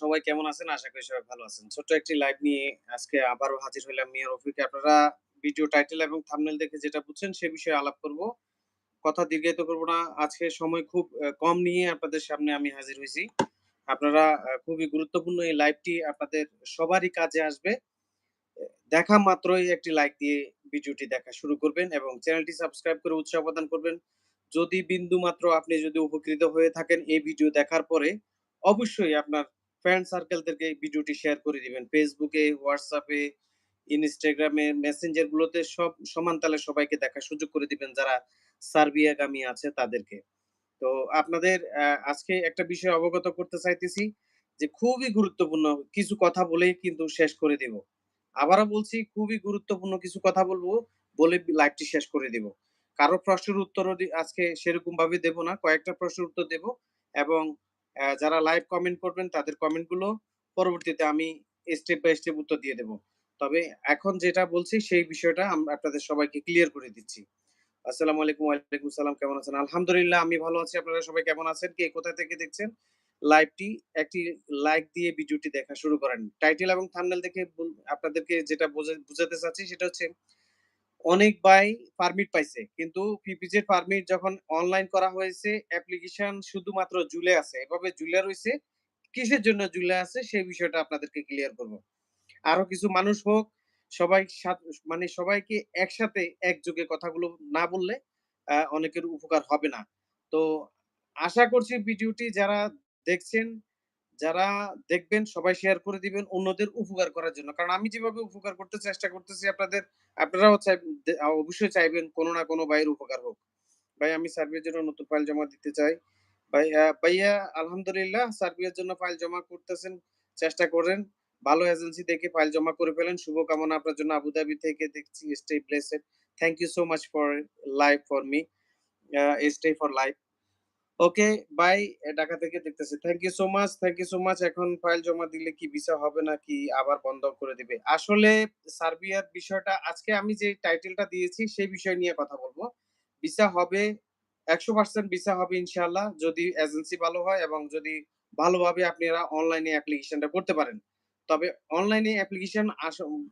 সবাই কেমন আছেন? আশা করি সবাই ভালো আছেন। ছোট্ট একটি লাইভ নিয়ে আজকে আবারও হাজির হইলাম মিয়া রফিক। আপনারা ভিডিও টাইটেল এবং থাম্বনেল দেখে যেটা বুঝছেন সে বিষয়ে আলাপ করব। কথা দীর্ঘায়িত করব না। আজকে সময় খুব কম নিয়ে আপনাদের সামনে আমি হাজির হয়েছি আপনারা খুবই গুরুত্বপূর্ণ এই লাইভটি আপনাদের সবারই কাজে আসবে। দেখা মাত্রই একটি লাইক দিয়ে ভিডিওটি দেখা শুরু করবেন এবং চ্যানেলটি সাবস্ক্রাইব করে উৎসাহ প্রদান করবেন। যদি বিন্দুমাত্র আপনি যদি উপকৃত হয়ে থাকেন এই ভিডিও দেখার পরে, অবশ্যই আপনার ফ্রেন্ড সার্কেলদেরকে ভিডিওটি শেয়ার করে দিবেন। ফেসবুকে হোয়াটসঅ্যাপে ইনস্টাগ্রামে Messenger গুলোতে সব সমান তালে সবাইকে দেখার সুযোগ করে দিবেন যারা সার্বিয়াগামী আছে তাদেরকে। তো আপনাদের আজকে একটা বিষয় অবগত করতে চাইতেছি যে খুবই গুরুত্বপূর্ণ কিছু কথা বলেই কিন্তু শেষ করে দিব। আবারও বলছি খুবই গুরুত্বপূর্ণ কিছু কথা বলব, বলে লাইভটি শেষ করে দিব। কারও প্রশ্নের উত্তরও আজকে সেরকম ভাবে দেব না। কয়েকটা প্রশ্নের উত্তর দেব এবং যারা লাইভ কমেন্ট করবেন তাদের কমেন্টগুলো পরবর্তীতে আমি স্টেপ বাই স্টেপ উত্তর দিয়ে দেব। তবে এখন যেটা বলছি সেই বিষয়টা আম আপনাদের সবাইকে ক্লিয়ার করে দিচ্ছি। আসসালামু আলাইকুম, ওয়ালাইকুম সালাম। কেমন আছেন? আলহামদুলিল্লাহ আমি ভালো আছি। আপনারা সবাই কেমন আছেন? কে কোথা থেকে দেখছেন? লাইভটি একটি লাইক দিয়ে ভিডিওটি দেখা শুরু করেন। টাইটেল এবং থাম্বনেল দেখে আপনাদেরকে যেটা বোঝা বুঝাতে চাচ্ছি সেটা হচ্ছে অনেক ভাই পারমিট পাইছে। কিন্তু পিপিজেড পারমিট যখন অনলাইন করা হয়েছে অ্যাপ্লিকেশন শুধুমাত্র ঝুলে আছে। এভাবে ঝুলে রইছে। কিসের জন্য ঝুলে আছে সেই বিষয়টা আপনাদেরকে ক্লিয়ার করব। আরও কিছু মানুষ হোক, সবাই মানে সবাইকে একসাথে একযোগে কথাগুলো না বললে অনেকের উপকার হবে না। তো আশা করছি ভিডিওটি যারা দেখছেন, যারা দেখবেন সবাই শেয়ার করে দিবেন অন্যদের উপকার করার জন্য। কারণ আমি যেভাবে উপকার করতে চেষ্টা করতেছি আপনাদের, আপনারাও অবশ্যই চাইবেন কোনো না কোনো ভাইয়ের উপকার হোক। ভাই আমি সার্বিয়ার জন্য নতুন ফাইল জমা দিতে চাই। ভাইয়া ভাইয়া আলহামদুলিল্লাহ সার্বিয়ার জন্য ফাইল জমা করতেছেন, চেষ্টা করেন। ভালো এজেন্সি দেখে ফাইল জমা করে ফেলেন। শুভকামনা আপনার জন্য আবুধাবি থেকে দেখছি stay blessed. Thank you so much for live for me. Stay for life. Okay bye Dhaka থেকে দেখতেছি। Thank you so much, thank you so much. এখন ফাইল জমা দিলে কি ভিসা হবে নাকি আবার বন্ধ করে দিবে? আসলে সার্বিয়ার বিষয়টা আজকে আমি যে টাইটেলটা দিয়েছি সেই বিষয় নিয়ে কথা বলব। ভিসা হবে ১০০% ভিসা হবে ইনশাআল্লাহ যদি এজেন্সি ভালো হয় এবং যদি ভালোভাবে আপনারা অনলাইনে অ্যাপ্লিকেশনটা করতে পারেন। তবে অনলাইনে অ্যাপ্লিকেশন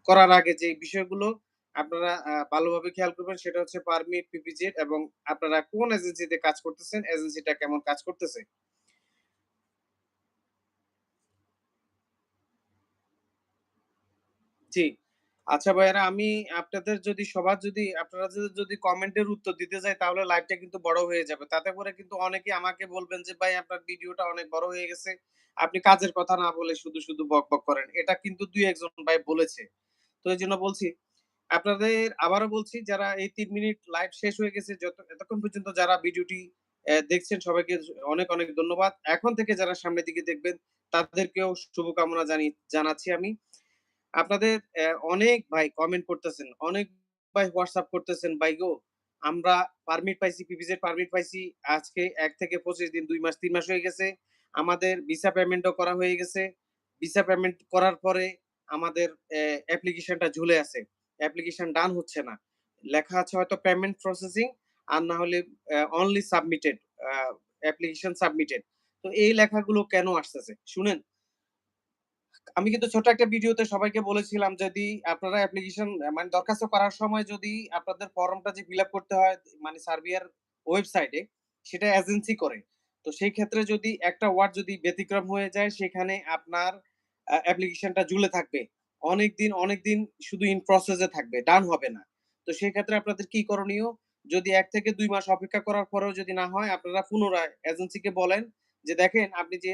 করার আগে যে বিষয়গুলো আপনারা ভালোভাবে খেয়াল করবেন সেটা হচ্ছে পারমিট, পিপিজেড এবং আপনারা কোন এজেন্সিতে কাজ করতেছেন, এজেন্সিটা কেমন কাজ করতেছে। জি। আচ্ছা ভাইয়েরা আমি আপনাদের যদি সবার যদি আপনারা যদি কমেন্টের উত্তর দিতে যাই তাহলে লাইভটা কিন্তু বড় হয়ে যাবে। তাতে করে কিন্তু অনেকে আমাকে বলবেন যে, "ভাই আপনার ভিডিওটা অনেক বড় হয়ে গেছে। আপনি কাজের কথা না বলে শুধু, শুধু বক, বক করেন।" এটা কিন্তু দুই একজন ভাই বলেছে। তো এই জন্য বলছি, আপনাদের আবারও বলছি যারা এই তিন মিনিট লাইভ শেষ হয়ে গেছে যত এতক্ষণ পর্যন্ত যারা ভিডিওটি দেখছেন সবাইকে অনেক, অনেক ধন্যবাদ। এখন থেকে যারা সামনের দিকে দেখবেন তাদেরকেও শুভকামনা জানি জানাচ্ছি আমি। আপনাদের অনেক ভাই কমেন্ট করতেছেন। অনেক ভাই হোয়াটসঅ্যাপ করতেছেন, "ভাই গো আমরা পারমিট পাইছি, পিপিজেড পারমিট পাইছি। আজকে এক থেকে ২৫ দিন, দুই মাস, তিন মাস হয়ে গেছে। আমাদের ভিসা পেমেন্টও করা হয়ে গেছে। ভিসা পেমেন্ট করার পরে আমাদের অ্যা অ্যাপ্লিকেশনটা ঝুলে আছে। অ্যাপ্লিকেশন ডান হচ্ছে না। লেখা আছে হয়তো পেমেন্ট প্রসেসিং আর না হলে অনলি সাবমিটেড অ্যাপ্লিকেশন সাবমিটেড।" তো এই লেখাগুলো কেন আসতেছে? শুনেন, আমি কিন্তু ছোট একটা ভিডিওতে সবাইকে বলেছিলাম যদি আপনারা অ্যাপ্লিকেশন মানে দরখাস্ত করার সময় যদি আপনাদের ফর্মটা যে ফিল করতে হয় মানে সার্বিয়ার ওয়েবসাইটে সেটা এজেন্সি করে। তো সেই ক্ষেত্রে যদি একটা ওয়ার্ড যদি ব্যতিক্রম হয়ে যায়, সেখানে আপনার অ্যাপ্লিকেশনটা ঝুলে থাকবে। অনেকদিন, অনেকদিন শুধু ইন প্রসেস থাকবে। ডান হবে না। তো সেক্ষেত্রে আপনাদের কি করণীয়? যদি এক থেকে দুই মাস অপেক্ষা করার পরেও যদি না হয় আপনারা পুনরায় এজেন্সিকে বলেন যে, "দেখেন আপনি যে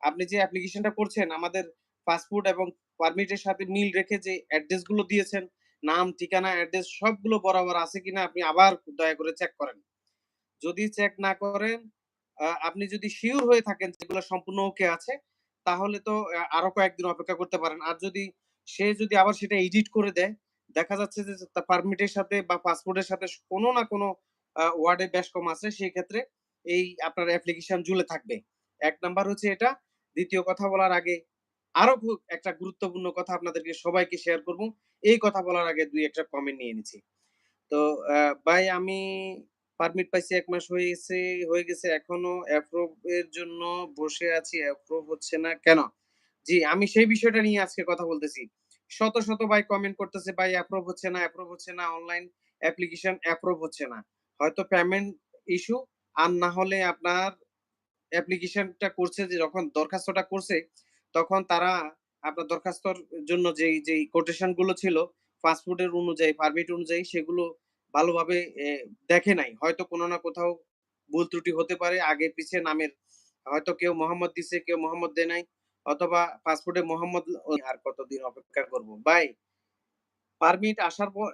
আপনি যে অ্যাপ্লিকেশনটা করছেন আমাদের পাসপোর্ট এবং পারমিটের সাথে মিল রেখে যে অ্যাড্রেসগুলো দিয়েছেন, নাম, ঠিকানা, অ্যাড্রেস সবগুলো বরাবর আছে কিনা আপনি আবার দয়া করে চেক করেন। যদি চেক না করেন, আপনি যদি শিওর হয়ে থাকেন যেগুলো সম্পূর্ণ ওকে আছে, তাহলে তো আরও কয়েকদিন অপেক্ষা করতে পারেন। আর যদি সে যদি আবার সেটা এডিট করে দেয়, দেখা যাচ্ছে যে পারমিটের সাথে বা পাসপোর্টের সাথে কোনো না কোনো ওয়ার্ডে বেশ কম আছে, সেক্ষেত্রে এই আপনার অ্যাপ্লিকেশন ঝুলে থাকবে। এক নাম্বার হচ্ছে এটা। দ্বিতীয় কথা বলার আগে আরও একটা গুরুত্বপূর্ণ কথা আপনাদেরকে সবাইকে শেয়ার করব। এই কথা বলার আগে দুই একটা কমেন্ট নিয়ে নিচ্ছি। তো ভাই আমি পারমিট পাইছি ১ মাস হয়ে গেছে হয়ে গেছে এখনও অ্যাপ্রুভ এর জন্য বসে আছি। অ্যাপ্রুভ হচ্ছে না কেন? জি, আমি সেই বিষয়টা নিয়ে আজকে কথা বলতেছি। শত, শত ভাই কমেন্ট করতেছে, "ভাই অ্যাপ্রুভ হচ্ছে না, অ্যাপ্রুভ হচ্ছে না, অনলাইন অ্যাপ্লিকেশন অ্যাপ্রুভ হচ্ছে না।" হয়তো পেমেন্ট ইস্যু আর না হলে আপনার অ্যাপ্লিকেশনটা করছে যে যখন দরখাস্তটা করছে, তখন তারা আপনার দরখাস্তর জন্য যেই, যেই কোটেশনগুলো ছিল, পাসপোর্টের অনুযায়ী, পারমিট অনুযায়ী সেগুলো ভালোভাবে দেখে নাই। হয়তো কোনো না কোথাও ভুল ত্রুটি হতে পারে। আগে পিছে নামের হয়তো কেউ মোহাম্মদ দিছে, কেউ মোহাম্মদ দেয় নাই। অথবা পাসপোর্টে মোহাম্মদ আর কতদিন অপেক্ষা করব? ভাই পারমিট আসার পর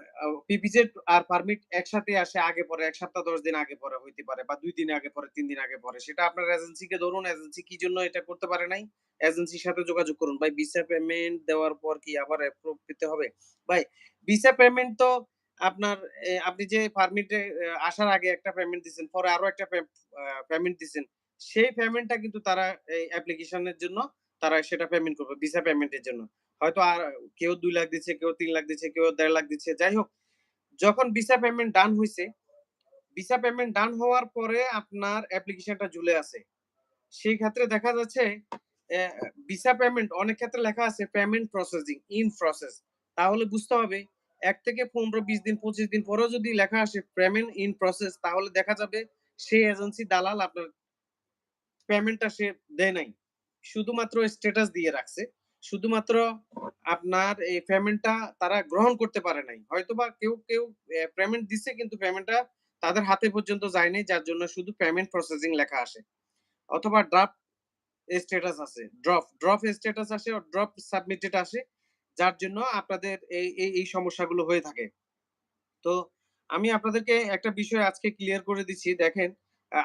পিপিজেড আর পারমিট একসাথে আসে আগে পরে এক সপ্তাহ ১০ দিন আগে পরে হইতে পারে বা দুই দিন আগে পরে তিন দিন আগে পরে। সেটা আপনার এজেন্সিকে ধরুন, এজেন্সি কি জন্য এটা করতে পারে নাই? এজেন্সির সাথে যোগাযোগ করুন। ভাই ভিসা পেমেন্ট দেওয়ার পর কি আবার অ্যাপ্রুভ পেতে হবে? ভাই ভিসা পেমেন্ট তো আপনার আপনি যে পারমিটে আসার আগে একটা পেমেন্ট দিছেন, পরে আরও একটা পেমেন্ট দিছেন। সেই পেমেন্টটা কিন্তু তারা এই অ্যাপ্লিকেশনের জন্য তারা সেটা পেমেন্ট করবে ভিসা পেমেন্টের জন্য। হয়তো আর কেউ ২ লাখ দিচ্ছে, কেউ ৩ লাখ দিচ্ছে, কেউ ১.৫ লাখ দিচ্ছে। যাই হোক, যখন ভিসা পেমেন্ট ডান হইছে, ভিসা পেমেন্ট ডান হওয়ার পরে আপনার অ্যাপ্লিকেশনটা ঝুলে আছে। সেই ক্ষেত্রে দেখা যাচ্ছে ভিসা পেমেন্ট অনেক ক্ষেত্রে লেখা আছে পেমেন্ট প্রসেসিং, ইন প্রসেস। তাহলে বুঝতে হবে ১ থেকে ১৫, ২০ দিন, ২৫ দিন পরেও যদি লেখা আসে পেমেন্ট ইন প্রসেস তাহলে দেখা যাবে সেই এজেন্সি দালাল আপনার পেমেন্টটা সে দেয় নাই। শুধুমাত্র স্ট্যাটাস দিয়ে রাখছে। শুধুমাত্র আপনার এই পেমেন্টটা তারা গ্রহণ করতে পারে নাই। হয়তোবা কেউ, কেউ পেমেন্ট দিছে কিন্তু পেমেন্টটা তাদের হাতে পর্যন্ত যায় নাই। যার জন্য শুধু পেমেন্ট প্রসেসিং লেখা আসে। অথবা ড্রাফট স্ট্যাটাস আছে। ড্রপ, ড্রপ স্ট্যাটাস আসে, ড্রপ সাবমিটেড আসে। যার জন্য আপনাদের এই, এই, সমস্যাগুলো হয়ে থাকে। তো আমি আপনাদেরকে একটা বিষয় আজকে ক্লিয়ার করে দিচ্ছি। দেখেন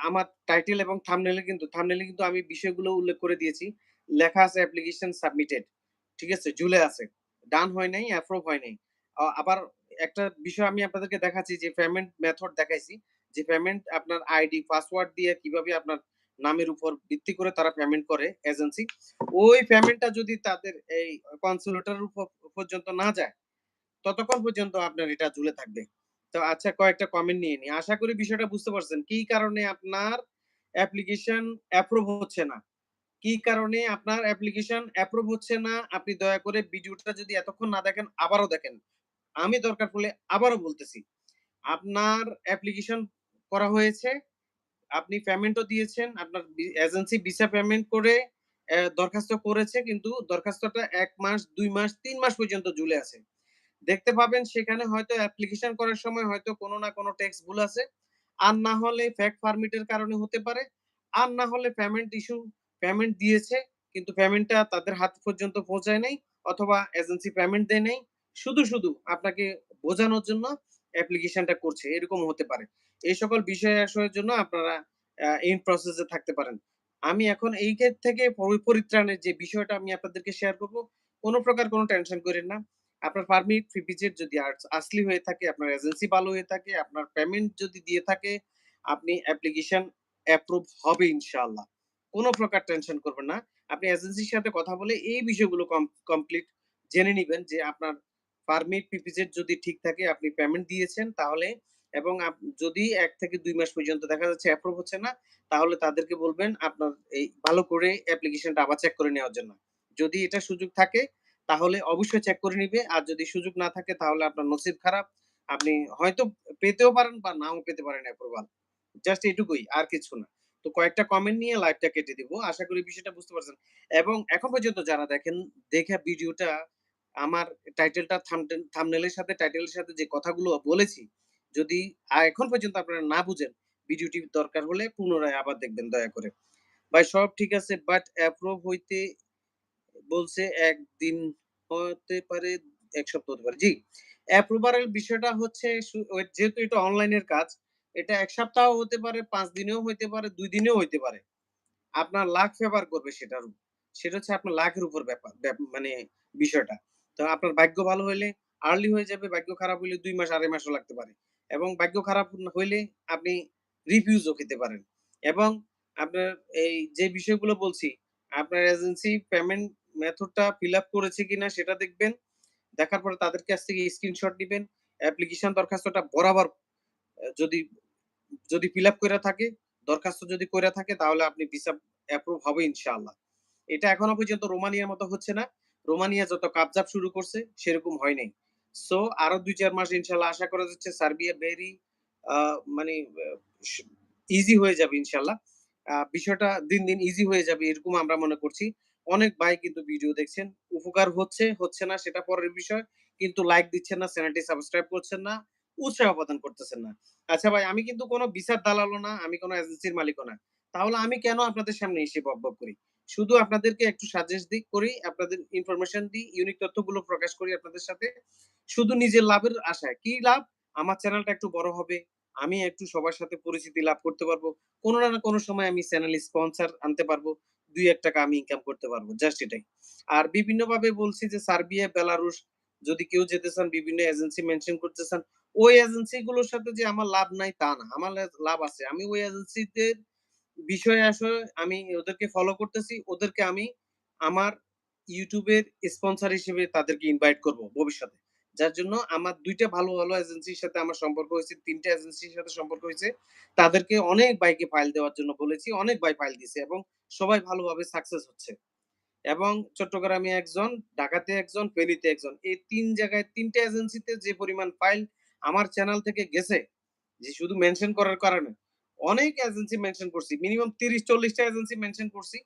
আমার টাইটেল এবং থামনেলে কিন্তু থামনেলে কিন্তু আমি বিষয়গুলো উল্লেখ করে দিয়েছি। লেখা আছে অ্যাপ্লিকেশন সাবমিটেড। ঠিক আছে? ঝুলে আছে। ডান হয় নাই, অ্যাপ্রুভ হয় নাই। আবার একটা বিষয় আমি আপনাদেরকে দেখাচ্ছি যে পেমেন্ট মেথড দেখাইছি। যে পেমেন্ট আপনার আইডি, পাসওয়ার্ড দিয়ে কীভাবে আপনার নামের উপর ভিত্তি করে তারা পেমেন্ট করে এজেন্সি। ওই পেমেন্টটা যদি তাদের এই কনসুলেটরের উপর পর্যন্ত না যায়, ততক্ষণ পর্যন্ত আপনার এটা ঝুলে থাকবে। তো আচ্ছা কয়েকটা কমেন্ট নিয়ে নিই। আশা করি বিষয়টা বুঝতে পারছেন। কি কারণে আপনার অ্যাপ্লিকেশন অ্যাপ্রুভ হচ্ছে না? কি কারণে আপনার অ্যাপ্লিকেশন অ্যাপ্রুভ হচ্ছে না? আপনি দয়া করে ভিডিওটা যদি এতক্ষণ না দেখেন আবারও দেখেন। আমি দরকার পড়লে আবারও বলতেছি। আপনার অ্যাপ্লিকেশন করা হয়েছে। আপনি পেমেন্টও দিয়েছেন। আপনার এজেন্সি ভিসা পেমেন্ট করে দরখাস্ত করেছে কিন্তু দরখাস্তটা এক মাস, দুই মাস, তিন মাস পর্যন্ত ঝুলে আছে। দেখতে পাবেন সেখানে হয়তো অ্যাপ্লিকেশন করার সময় হয়তো কোনো না কোনো ট্যাক্স ভুল আছে। আর না হলে ফেক পারমিটের কারণে হতে পারে। আর না হলে পেমেন্ট ইস্যু পেমেন্ট দিয়েছে কিন্তু পেমেন্টটা তাদের হাত পর্যন্ত পৌঁছায় নাই অথবা এজেন্সি পেমেন্ট দেয় নাই। শুধু, শুধু আপনাকে বোঝানোর জন্য অ্যাপ্লিকেশনটা করছে। এরকম হতে পারে। এই সকল বিষয় আশয়ের জন্য আপনারা ইন প্রসেস থাকতে পারেন। আমি এখন এই ক্ষেত থেকে পরিত্রাণের যে বিষয়টা আমি আপনাদেরকে শেয়ার করব, কোনো প্রকার কোনো টেনশন কইরেন না। আপনার পারমিট, ফিপিজেড যদি আসলি হয়ে থাকে, আপনার এজেন্সি ভালো হয়ে থাকে, আপনার পেমেন্ট যদি দিয়ে থাকে, আপনি অ্যাপ্লিকেশন অ্যাপ্রুভ হবে ইনশাআল্লাহ। কোনো প্রকার টেনশন করবেন না। আপনি এজেন্সির সাথে কথা বলে এই বিষয়গুলো কম কমপ্লিট জেনে নিবেন যে আপনার পারমিট, পিপিজেড যদি ঠিক থাকে, আপনি পেমেন্ট দিয়েছেন তাহলে এবং যদি ১ থেকে ২ মাস পর্যন্ত দেখা যাচ্ছে অ্যাপ্রুভ হচ্ছে না, তাহলে তাদেরকে বলবেন আপনার এই ভালো করে অ্যাপ্লিকেশনটা আবার চেক করে নেওয়ার জন্য। যদি এটা সুযোগ থাকে তাহলে অবশ্যই চেক করে নিবে। আর যদি সুযোগ না থাকে তাহলে আপনার নসিব খারাপ। আপনি হয়তো পেতেও পারেন বা নাও পেতে পারেন অ্যাপ্রুভাল। জাস্ট এটুকুই আর কিছু না। তো কয়েকটা কমেন্ট নিয়ে লাইভটা কেটে দিব। আশা করি বিষয়টা বুঝতে পারছেন। এবং এখন পর্যন্ত যারা দেখেন, দেখে ভিডিওটা আমার টাইটেলটা থাম্বনেইলের সাথে টাইটেলের সাথে যে কথাগুলো বলেছি, যদি এখন পর্যন্ত আপনারা না বুঝেন, ভিডিওটি দরকার হলে পুনরায় আবার দেখবেন দয়া করে। ভাই সব ঠিক আছে বাট অ্যাপ্রুভ হইতে বলছে একদিন হতে পারে, এক সপ্তাহ হতে পারে। জি, অ্যাপ্রুভাল এর বিষয়টা হচ্ছে যেহেতু এটা অনলাইনের কাজ, এটা এক সপ্তাহ হতে পারে, পাঁচ দিনেও হইতে পারে, দুই দিনেও হইতে পারে। আপনার লাখ ফেভার করবে সেটার সেটা হচ্ছে আপনার লাখের উপর ব্যাপার ব্যাপ মানে বিষয়টা। তো আপনার ভাগ্য ভালো হইলে আর্লি হয়ে যাবে, ভাগ্য খারাপ হইলে ২ মাস, ২.৫ মাসও লাগতে পারে। এবং ভাগ্য খারাপ হইলে আপনি রিফিউজ ও খেতে পারেন। এবং আপনার এই যে বিষয়গুলো বলছি, আপনার এজেন্সি পেমেন্ট মেথডটা ফিল আপ করেছে কিনা সেটা দেখবেন। দেখার পরে তাদের কাছ থেকে স্ক্রিনশট নিবেন। অ্যাপ্লিকেশন দরখাস্তটা বরাবর যদি যদি ফিল আপ করে থাকে দরখাস্ত যদি করে থাকে তাহলে আপনি ভিসা অ্যাপ্রুভ হবে ইনশাআল্লাহ এটা এখনও পর্যন্ত রোমানিয়ার মতো হচ্ছে না রোমানিয়া যত কাবজাব শুরু করছে, সেরকম হয় নাই। সো আরও দুই চার মাস ইনশাল্লাহ আশা করা যাচ্ছে সার্বিয়া ভেরি মানে ইজি হয়ে যাবে ইনশাল্লাহ। বিষয়টা দিন দিন ইজি হয়ে যাবে এরকম আমরা মনে করছি। অনেক ভাই কিন্তু ভিডিও দেখছেন, উপকার হচ্ছে হচ্ছে না সেটা পরের বিষয়, কিন্তু লাইক দিচ্ছেন না, চ্যানেলটি সাবস্ক্রাইব করছেন না, উৎসাহ প্রদান করতেছেন না। আচ্ছা ভাই, আমি কিন্তু কোনো বিচার দালালও না, আমি কোনো এজেন্সির মালিকও না। তাহলে আমি কেন আপনাদের সামনে এসে বক বক করি? শুধু আপনাদেরকে একটু সাজেস্ট দিই করি, আপনাদের ইনফরমেশন দিই ইউনিক তথ্যগুলো প্রকাশ করি আপনাদের সাথে। শুধু নিজের লাভের আশায়। কি লাভ? আমার চ্যানেলটা একটু বড় হবে, আমি একটু সবার সাথে পরিচিতি লাভ করতে পারব। কোনো না কোনো সময় আমি চ্যানেল স্পন্সর আনতে পারব, দুই এক টাকা আমি ইনকাম করতে পারব জাস্ট এটাই। আর বিভিন্ন ভাবে বলছি যে সার্বিয়া, বেলারুশ, যদি কেউ যেতে চান, বিভিন্ন এজেন্সি মেনশন করতে চান, ওই এজেন্সি গুলোর সাথে যে আমার লাভ নাই তা না। আমার লাভ আছে। আমি ওই এজেন্সিতে বিষয়ে আসলে আমি ওদেরকে ফলো করতেছি। ওদেরকে আমি আমার ইউটিউবের স্পন্সর হিসেবে তাদেরকে ইনভাইট করব ভবিষ্যতে। যার জন্য আমার দুইটা ভালো ভালো এজেন্সির সাথে আমার সম্পর্ক হয়েছে, তিনটা এজেন্সির সাথে সম্পর্ক হয়েছে। তাদেরকে অনেক বাইকে ফাইল দেওয়ার জন্য বলেছি, অনেক বাই ফাইল দিছে এবং সবাই ভালোভাবে সাকসেস হচ্ছে। এবং চট্টগ্রামে একজন, ঢাকাতে একজন, ফেনীতে একজন, এই তিন জায়গায়, তিনটা এজেন্সিতে যে পরিমাণ ফাইল আমার চ্যানেল থেকে গেছে, যে শুধু মেনশন করার কারণে অনেক এজেন্সি মেনশন করছি মিনিমাম তিরিশ, চল্লিশটা এজেন্সি মেনশন করছি।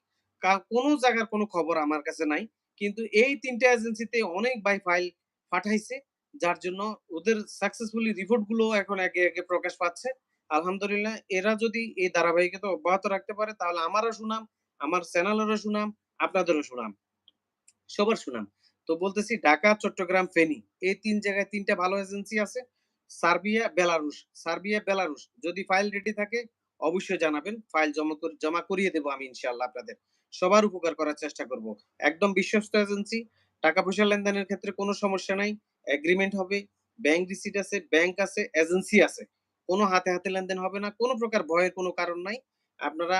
কোনো জায়গার কোনো খবর আমার কাছে নাই। কিন্তু এই তিনটা এজেন্সিতে অনেক বাই ফাইল পাঠাইছে, যার জন্য ওদের সাকসেসফুলি রিপোর্টগুলো এখন একে একে প্রকাশ পাচ্ছে। আলহামদুলিল্লাহ, এরা যদি এই ধারাবাহিকতা অব্যাহত রাখতে পারে, তাহলে আমারও সুনাম, আমার চ্যানেলেরও সুনাম, আপনাদেরও সুনাম, সবার সুনাম। তো বলতেছি, ঢাকা, চট্টগ্রাম, ফেনী, এই তিন জায়গায় তিনটা ভালো এজেন্সি আছে। সার্বিয়া, বেলারুশ। সার্বিয়া, বেলারুশ, যদি ফাইল রেডি থাকে, অবশ্যই জানাবেন। ফাইল জমা করে, জমা করিয়ে দেবো আমি ইনশাআল্লাহ আপনাদের। সবার উপকার করার চেষ্টা করব। একদম বিশ্বস্ত এজেন্সি টাকা পয়সা লেনদেনের ক্ষেত্রে কোনো সমস্যা নাই। এগ্রিমেন্ট হবে ব্যাংক রিসিট আছে ব্যাংক আছে এজেন্সি আছে। কোনো হাতে হাতে লেনদেন হবে না, কোনো প্রকার ভয়ের কোনো কারণ নাই। আপনারা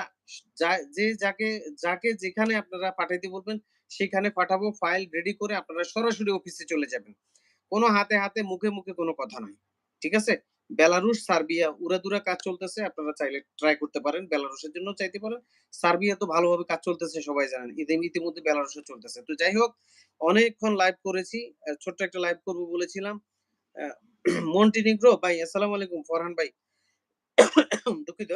যে যাকে যাকে যেখানে আপনারা পাঠাইতে বলবেন, সেখানে পাঠাবো ফাইল রেডি করে আপনারা সরাসরি অফিসে চলে যাবেন। কোনো হাতে হাতে, মুখে মুখে কোনো কথা নাই। ঠিক আছে? বেলারুশ, সার্বিয়া উড়াদুরা কাজ চলতেছে, আপনারা চাইলে ট্রাই করতে পারেন, বেলারুশের জন্য চাইতে পারেন। সার্বিয়া তো ভালোভাবে কাজ চলতেছে, সবাই জানেন। ইতি- ইতিমধ্যে বেলারুশে চলতেছে। তো যাই হোক, অনেকক্ষণ লাইভ করেছি ছোট্ট একটা লাইভ করব বলেছিলাম। মন্টিনিগ্রো, ভাই, আসসালামু আলাইকুম, ফরহান ভাই। দুঃখিত।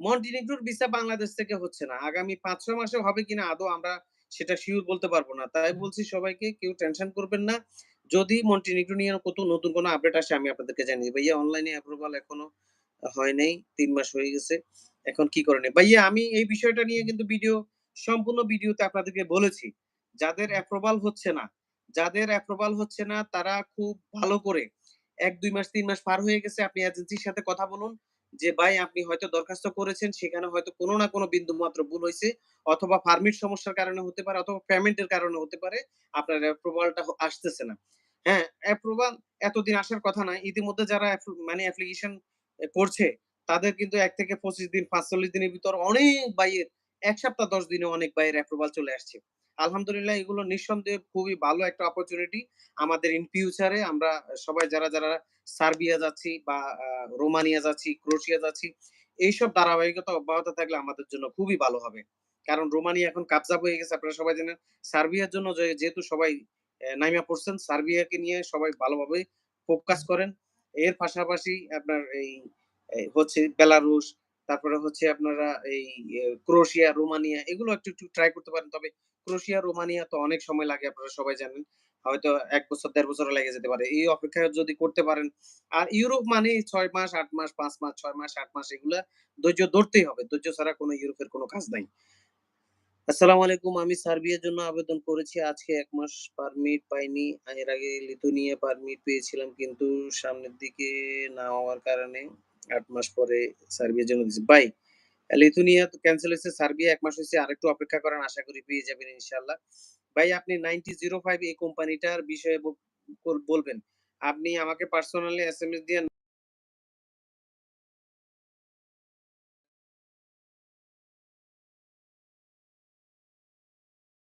মন্টিনিগ্রোর ভিসা বাংলাদেশ থেকে হচ্ছে না। আগামী পাঁচ, ছয় মাসে হবে কিনা, আদৌ আমরা সেটা শিওর বলতে পারব না। তাই বলছি সবাইকে, কেউ টেনশন করবেন না। যদি মন্টিনিগ্রো নিয়ে কত নতুন কোনো আপডেট আসে, আমি আপনাদেরকে জানিয়ে ভাইয়া অনলাইনে অ্যাপ্রুভাল এখনও হয় নাই, তিন মাস হয়ে গেছে। এখন কি করেন? ভাইয়া, আমি এই বিষয়টা নিয়ে কিন্তু ভিডিও সম্পূর্ণ ভিডিওতে আপনাদেরকে বলেছি, যাদের অ্যাপ্রুভাল হচ্ছে না, যাদের অ্যাপ্রুভাল হচ্ছে না, তারা খুব ভালো করে এক, দুই মাস, তিন মাস পার হয়ে গেছে, আপনি এজেন্সির সাথে কথা বলুন, যে ভাই, আপনি হয়তো দরখাস্ত করেছেন, সেখানে হয়তো কোনো না কোনো বিন্দু মাত্র ভুল হয়েছে, অথবা পারমিট সমস্যার কারণে হতে পারে, অথবা পেমেন্টের কারণে হতে পারে, আপনার অ্যাপ্রুভালটা আসতেছে না। হ্যাঁ অ্যাপ্রুভাল এতদিন আসার কথা না ইতিমধ্যে যারা মানে অ্যাপ্লিকেশন করছে, তাদের কিন্তু এক থেকে পঁচিশ দিন, পাঁচচল্লিশ দিনের ভিতর অনেক বাইয়ের, এক সপ্তাহ, দশ দিনে অনেক বাইয়ের অ্যাপ্রুভাল চলে আসছে। আলহামদুলিল্লাহ, এগুলো নিঃসন্দেহে খুবই ভালো একটা অপরচুনিটি আমাদের ইন ফিউচারে আমরা সবাই যারা যারা সার্বিয়া যাচ্ছি বা রোমানিয়া যাচ্ছি, ক্রোশিয়া যাচ্ছি, এইসব ধারাবাহিকতা অব্যাহত থাকলে আমাদের জন্য খুবই ভালো হবে। কারণ রোমানিয়া এখন কাবজাব হয়ে গেছে, আপনারা সবাই জানেন। সার্বিয়ার জন্য যেহেতু সবাই নাইমা পড়ছেন। সার্বিয়াকে নিয়ে সবাই ভালোভাবে ফোকাস করেন। এর পাশাপাশি আপনার এই হচ্ছে বেলারুশ, তারপরে হচ্ছে আপনারা এই ক্রোশিয়া, রোমানিয়া এগুলো একটু একটু ট্রাই করতে পারেন। তবে ক্রোশিয়া, রোমানিয়া তো অনেক সময় লাগে, আপনারা সবাই জানেন। হয়তো এক বছর, দেড় বছর লেগে যেতে পারে। এই অপেক্ষায় যদি করতে পারেন। আর ইউরোপ মানে ছয় মাস, আট মাস, পাঁচ মাস, ছয় মাস, আট মাস এগুলা ধৈর্য ধরতেই হবে। ধৈর্য ছাড়া কোনো ইউরোপের কোনো কাজ নাই। আসসালামু আলাইকুম। আমি সার্বিয়ার জন্য আবেদন করেছি। আজকে এক মাস পারমিট পাইনি। এর আগে লিথুনিয়া পারমিট পেয়েছিলাম কিন্তু সামনের দিকে না হওয়ার কারণে আট মাস পরে সার্বিয়ার জন্য দিয়েছি। ভাই লিথুনিয়া তো ক্যান্সেল হয়েছে। সার্বিয়া এক মাস হয়েছে। আরেকটু অপেক্ষা করেন। আশা করি পেয়ে যাবেন ইনশাল্লাহ ভাই, আপনি নাইনটি জিরো ফাইভ এই কোম্পানিটার বিষয়ে বলবেন। আপনি আমাকে পার্সোনালি এস এম এস দিয়ে